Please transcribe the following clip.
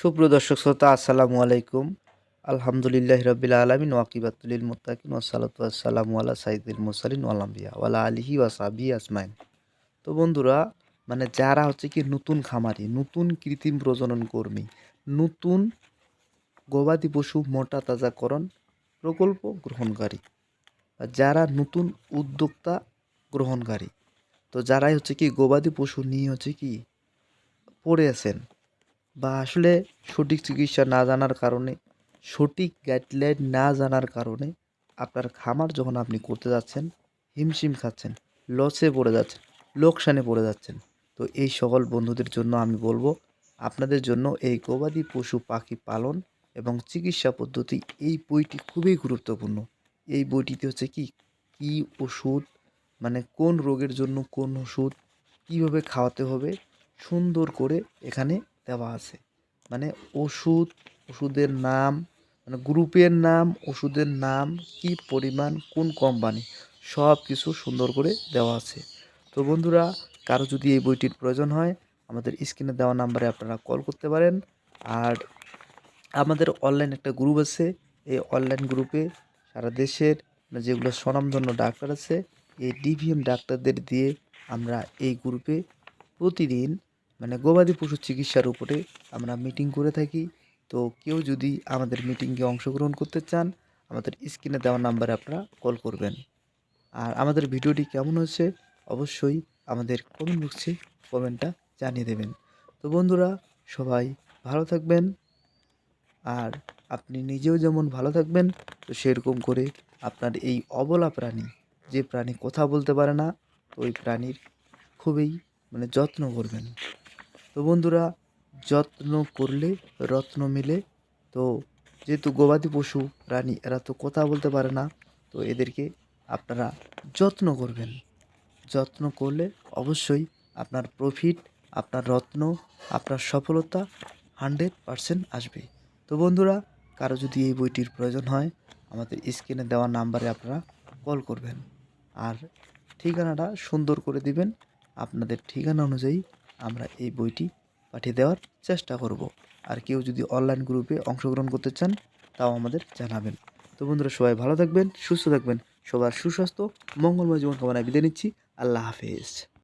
সুপ্রিয় দর্শক শ্রোতা, আসসালামু আলাইকুম। আলহামদুলিল্লাহ রবিল আলমিন ওয়াকিবাতুলিল মুত্তাকিন ওসালাতু আসসালামু আলা সাইদুল মুসালিন ওয়ালাম্বিয়া ওয়ালা আলিহি ওয়াসাবি আসমাইন তো বন্ধুরা মানে যারা হচ্ছে কি নতুন খামারি, নতুন কৃত্রিম প্রজনন কর্মী, নতুন গবাদি পশু মোটা তাজাকরণ প্রকল্প গ্রহণকারী যারা নতুন উদ্যোক্তা গ্রহণকারী, তো যারাই হচ্ছে কি গবাদি পশু নিয়ে হচ্ছে কি পড়ে আছেন বা আসলে সঠিক চিকিৎসা না জানার কারণে, সঠিক গাইডলাইন না জানার কারণে আপনার খামার যখন আপনি করতে যাচ্ছেন, হিমশিম খাচ্ছেন, লসে পড়ে যাচ্ছেন, লোকসানে পড়ে যাচ্ছেন, তো এই সকল বন্ধুদের জন্য আমি বলব, আপনাদের জন্য এই গবাদি পশু পাখি পালন এবং চিকিৎসা পদ্ধতি এই বইটি খুবই গুরুত্বপূর্ণ। এই বইটিতে হচ্ছে কি, কী ওষুধ মানে কোন রোগের জন্য কোন ওষুধ, কীভাবে খাওয়াতে হবে, সুন্দর করে এখানে দেওয়া আছে। মানে ওষুধ, ওষুধের নাম মানে গ্রুপের নাম, ওষুধের নাম, কি পরিমাণ, কোন কোম্পানি সব কিছু সুন্দর করে দেওয়া আছে। তো বন্ধুরা, কারও যদি এই বইটির প্রয়োজন হয়, আমাদের স্ক্রিনে দেওয়া নাম্বারে আপনারা কল করতে পারেন। আর আমাদের অনলাইন একটা গ্রুপ আছে। এই অনলাইন গ্রুপে সারা দেশের মানে যেগুলো স্বনামধন্য ডাক্তার আছে, এই ডিভিএম ডাক্তারদের দিয়ে আমরা এই গ্রুপে প্রতিদিন গবাদি পশু চিকিৎসার উপরে আমরা মিটিং করে থাকি। তো কেউ যদি আমাদের মিটিংয়ে অংশগ্রহণ করতে চান, আমাদের স্ক্রিনে দেওয়া নাম্বারে আপনারা কল করবেন। আর আমাদের ভিডিওটি কেমন হচ্ছে অবশ্যই আমাদের কমেন্ট বক্সে কমেন্টটা জানিয়ে দেবেন। তো বন্ধুরা, সবাই ভালো থাকবেন। আর আপনি নিজেও যেমন ভালো থাকবেন, তো সেরকম করে আপনার এই অবলা প্রাণী, যে প্রাণী কথা বলতে পারে না ওই প্রাণীর খুবই মানে যত্ন করবেন। তো বন্ধুরা, যত্ন করলে রত্ন মিলে। তো যেহেতু গবাদি পশু প্রাণী এরা তো কথা বলতে পারে না, তো এদেরকে আপনারা যত্ন করবেন। যত্ন করলে অবশ্যই আপনার প্রফিট আপনার রত্ন, আপনার সফলতা হান্ড্রেড পারসেন্ট আসবে। তো বন্ধুরা, কারও যদি এই বইটির প্রয়োজন হয়, আমাদের স্ক্রিনে দেওয়া নাম্বারে আপনারা কল করবেন। আর ঠিকানাটা সুন্দর করে দিবেন। আপনাদের ঠিকানা অনুযায়ী আমরা এই বইটি পাঠিয়ে দেওয়ার চেষ্টা করব। আর কেউ যদি অনলাইন গ্রুপে অংশগ্রহণ করতে চান, তাও আমাদের জানাবেন। তো বন্ধুরা, সবাই ভালো থাকবেন, সুস্থ থাকবেন। সবার সুস্বাস্থ্য, মঙ্গলময় জীবন কামনায় বিদায় নিচ্ছি। আল্লাহ হাফেজ।